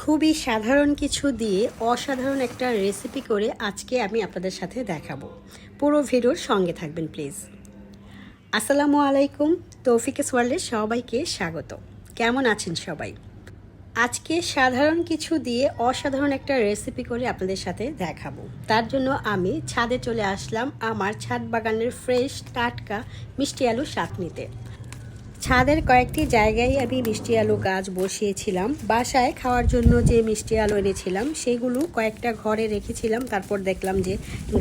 খুবই সাধারণ কিছু দিয়ে অসাধারণ একটা রেসিপি করে আজকে আমি আপনাদের সাথে দেখাবো। পুরো ভিডিওর সঙ্গে থাকবেন প্লিজ আসসালামু আলাইকুম তৌফিকেস ওয়ার্ল্ডে সবাইকে স্বাগত। কেমন আছেন সবাই? আজকে সাধারণ কিছু দিয়ে অসাধারণ একটা রেসিপি করে আপনাদের সাথে দেখাবো। তার জন্য আমি ছাদে চলে আসলাম আমার ছাদ বাগানের ফ্রেশ টাটকা মিষ্টি আলু শাক নিতে ছাদের কয়েকটি জায়গায় আমি মিষ্টি আলু গাছ বসিয়েছিলাম। বাসায় খাওয়ার জন্য যে মিষ্টি আলু এনেছিলাম, সেগুলো কয়েকটা ঘরে রেখেছিলাম। তারপর দেখলাম যে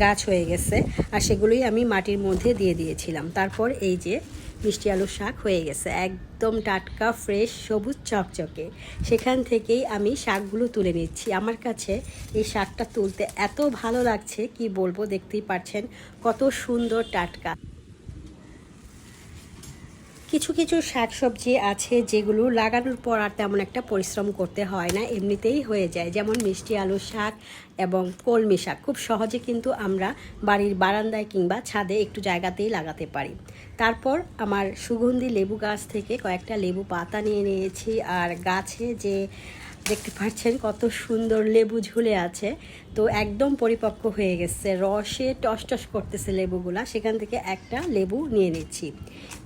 গাছ হয়ে গেছে আর সেগুলোই আমি মাটির মধ্যে দিয়ে দিয়েছিলাম। তারপর এই যে মিষ্টি আলু শাক হয়ে গেছে, একদম টাটকা, ফ্রেশ, সবুজ, চকচকে। সেখান থেকেই আমি শাকগুলো তুলে নিচ্ছি। আমার কাছে এই শাকটা তুলতে এত ভালো লাগছে, কি বলব, দেখতেই পাচ্ছেন কত সুন্দর টাটকা। কিছু কিছু শাক সবজি আছে যেগুলো লাগানোর পর আর তেমন একটা পরিশ্রম করতে হয় না, এমনিতেই হয়ে যায়। যেমন মিষ্টি আলু শাক এবং কলমি শাক। খুব সহজে কিন্তু আমরা বাড়ির বারান্দায় কিংবা ছাদে একটু জায়গাতেই লাগাতে পারি। তারপর আমার সুগন্ধি লেবু গাছ থেকে কয়েকটা লেবু পাতা নিয়ে নিয়েছি। আর গাছে যে দেখতে পাচ্ছেন কত সুন্দর লেবু ঝুলে আছে। তো একদম পরিপক্ক হয়ে গেছে। রসে টস টস করতেছে লেবুগুলা। সেখান থেকে একটা লেবু নিয়ে নিচ্ছি।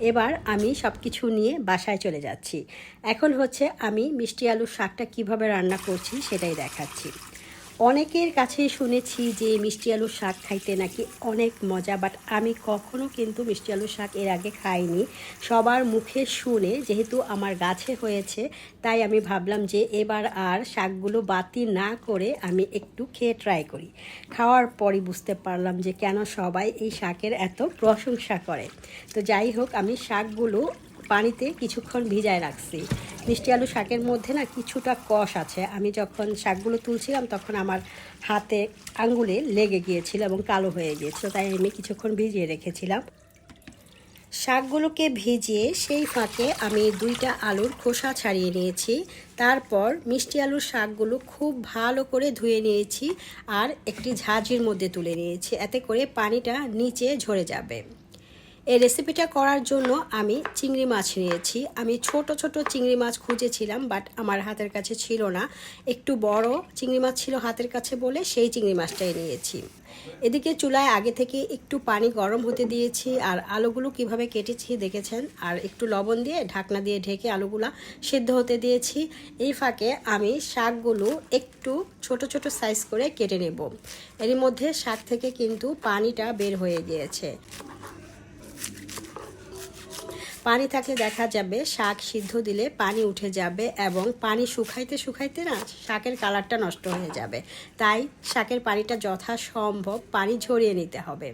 এবার আমি সব কিছু নিয়ে বাসায় চলে যাচ্ছি। এখন হচ্ছে আমি মিষ্টি আলুর শাকটা কীভাবে রান্না করছি সেটাই দেখাচ্ছি। অনেকের কাছেই শুনেছি যে মিষ্টি আলুর শাক খাইতে নাকি অনেক মজা বাট আমি কখনো কিন্তু মিষ্টি আলুর শাক এর আগে খাইনি। সবার মুখে শুনে যেহেতু আমার গাছে হয়েছে, তাই আমি ভাবলাম যে এবার আর শাকগুলো বাতি না করে আমি একটু খেয়ে ট্রাই করি। খাওয়ার পরই বুঝতে পারলাম যে কেন সবাই এই শাকের এত প্রশংসা করে। তো যাই হোক, আমি শাকগুলো পানিতে কিছুক্ষণ ভিজায় রাখছি। মিষ্টি আলু শাকের মধ্যে না কিছুটা কষ আছে। আমি যখন শাকগুলো তুলছিলাম তখন আমার হাতে আঙ্গুলে লেগে গিয়েছিল এবং কালো হয়ে গিয়েছিল, তাই আমি কিছুক্ষণ ভিজিয়ে রেখেছিলাম। শাকগুলোকে ভিজিয়ে সেই ফাঁকে আমি দুইটা আলুর খোসা ছাড়িয়ে নিয়েছি। তারপর মিষ্টি আলুর শাকগুলো খুব ভালো করে ধুয়ে নিয়েছি আর একটি ঝাঁঝির মধ্যে তুলে নিয়েছি, এতে করে পানিটা নিচে ঝরে যাবে। এই রেসিপিটা করার জন্য আমি চিংড়ি মাছ নিয়েছি। আমি ছোট ছোট চিংড়ি মাছ খুঁজেছিলাম বাট আমার হাতের কাছে ছিল না। একটু বড় চিংড়ি মাছ ছিল হাতের কাছে বলে সেই চিংড়ি মাছটাই নিয়েছি। এদিকে চুলায় আগে থেকে একটু পানি গরম হতে দিয়েছি, আর আলুগুলো কীভাবে কেটেছি দেখেছেন? আর একটু লবণ দিয়ে ঢাকনা দিয়ে ঢেকে আলুগুলো সিদ্ধ হতে দিয়েছি। এই ফাঁকে আমি শাকগুলো একটু ছোট ছোট সাইজ করে কেটে নেব। এর মধ্যে শাক থেকে কিন্তু পানিটা বের হয়ে গিয়েছে। পানি থাকলে দেখা যাবে শাক সিদ্ধ দিলে পানি উঠে যাবে এবং পানি শুকাইতে শুকাইতে না শাকের কালারটা নষ্ট হয়ে যাবে। তাই শাকের পানিটা যথাসম্ভব পানি ঝরিয়ে নিতে হবে।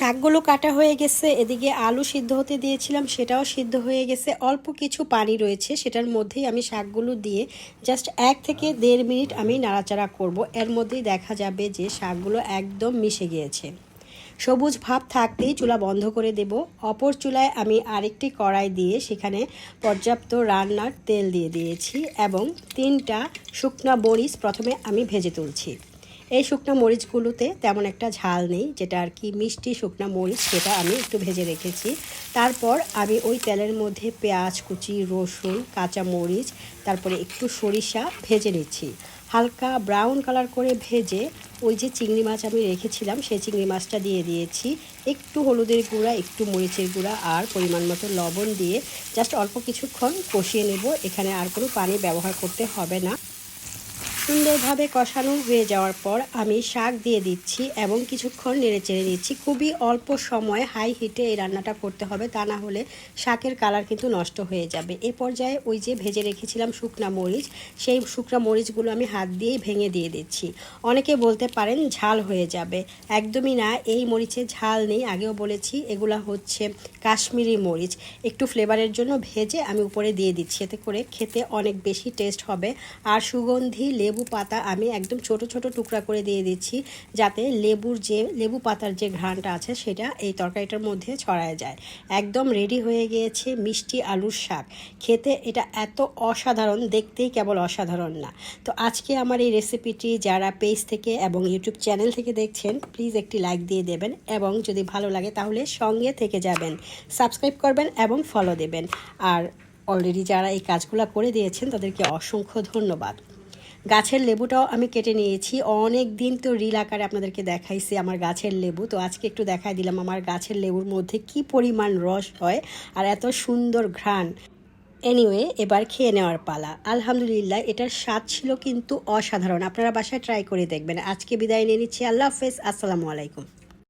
শাকগুলো কাটা হয়ে গেছে, এদিকে আলু সিদ্ধ হতে দিয়েছিলাম, সেটাও সিদ্ধ হয়ে গেছে। অল্প কিছু পানি রয়েছে, সেটার মধ্যেই আমি শাকগুলো দিয়ে জাস্ট এক থেকে দেড় মিনিট আমি নাড়াচাড়া করব। এর মধ্যেই দেখা যাবে যে শাকগুলো একদম মিশে গিয়েছে। সবুজ ভাব থাকতেই চুলা বন্ধ করে দেব। অপর চুলায় আমি আরেকটি কড়াই দিয়ে সেখানে পর্যাপ্ত রান্নার তেল দিয়ে দিয়েছি এবং তিনটা শুকনা মরিচ প্রথমে আমি ভেজে তুলছি। এই শুকনো মরিচগুলোতে তেমন একটা ঝাল নেই, যেটা আর কি মিষ্টি শুকনো মরিচ সেটা আমি একটু ভেজে রেখেছি। তারপর আমি ওই তেলের মধ্যে পেঁয়াজ, কুচি, রসুন, কাঁচা মরিচ, তারপরে একটু সরিষা ভেজে নিচ্ছি। হালকা ব্রাউন কালার করে ভেজে ওই যে চিংড়ি মাছ আমি রেখেছিলাম, সেই চিংড়ি মাছটা দিয়ে দিয়েছি। একটু হলুদের গুঁড়া, একটু মরিচের গুঁড়া আর পরিমাণ মতো লবণ দিয়ে জাস্ট অল্প কিছুক্ষণ কষিয়ে নেব। এখানে আর কোনো পানি ব্যবহার করতে হবে না। সুন্দরভাবে কষানো হয়ে যাওয়ার পর আমি শাক দিয়ে দিচ্ছি এবং কিছুক্ষণ নেড়ে চেড়ে দিচ্ছি খুবই অল্প সময় হাই হিটে এই রান্নাটা করতে হবে, তা না হলে শাকের কালার কিন্তু নষ্ট হয়ে যাবে। এ পর্যায়ে ওই যে ভেজে রেখেছিলাম শুকনা মরিচ, সেই শুকনা মরিচগুলো আমি হাত দিয়েই ভেঙে দিয়ে দিচ্ছি। অনেকে বলতে পারেন ঝাল হয়ে যাবে। একদমই না, এই মরিচে ঝাল নেই। আগেও বলেছি, এগুলা হচ্ছে কাশ্মীরি মরিচ। একটু ফ্লেভারের জন্য ভেজে আমি উপরে দিয়ে দিচ্ছি। এতে করে খেতে অনেক বেশি টেস্ট হবে। আর সুগন্ধি, লেবু লেবু পাতা আমি একদম ছোট ছোট টুকরা করে দিয়ে দিচ্ছি, যাতে লেবুর যে, লেবু পাতার যে ঘ্রাণটা আছে সেটা এই তরকারিটার মধ্যে ছড়ায় যায়। একদম রেডি হয়ে গিয়েছে মিষ্টি আলুর শাক। খেতে এটা এত অসাধারণ, দেখতেই কেবল অসাধারণ না। তো আজকে আমার এই রেসিপিটি যারা পেজ থেকে এবং ইউটিউব চ্যানেল থেকে দেখছেন প্লিজ একটি লাইক দিয়ে দেবেন এবং যদি ভালো লাগে তাহলে সঙ্গে থেকে যাবেন। সাবস্ক্রাইব করবেন এবং ফলো দেবেন। আর অলরেডি যারা এই কাজগুলো করে দিয়েছেন তাদেরকে অসংখ্য ধন্যবাদ। গাছের লেবুটাও আমি কেটে নিয়েছি। অনেক দিন তো রিল আকারে আপনাদেরকে দেখাইছি আমার গাছের লেবু। তো আজকে একটু দেখাই দিলাম আমার গাছের লেবুর মধ্যে কি পরিমাণ রস হয় আর এত সুন্দর ঘ্রাণ। এনিওয়ে এবার খেয়ে নেওয়ার পালা। আলহামদুলিল্লাহ, এটার স্বাদ ছিল কিন্তু অসাধারণ। আপনারা বাসায় ট্রাই করে দেখবেন। আজকে বিদায় নিয়ে নিচ্ছি। আল্লাহ হাফেজ। আসসালামু আলাইকুম।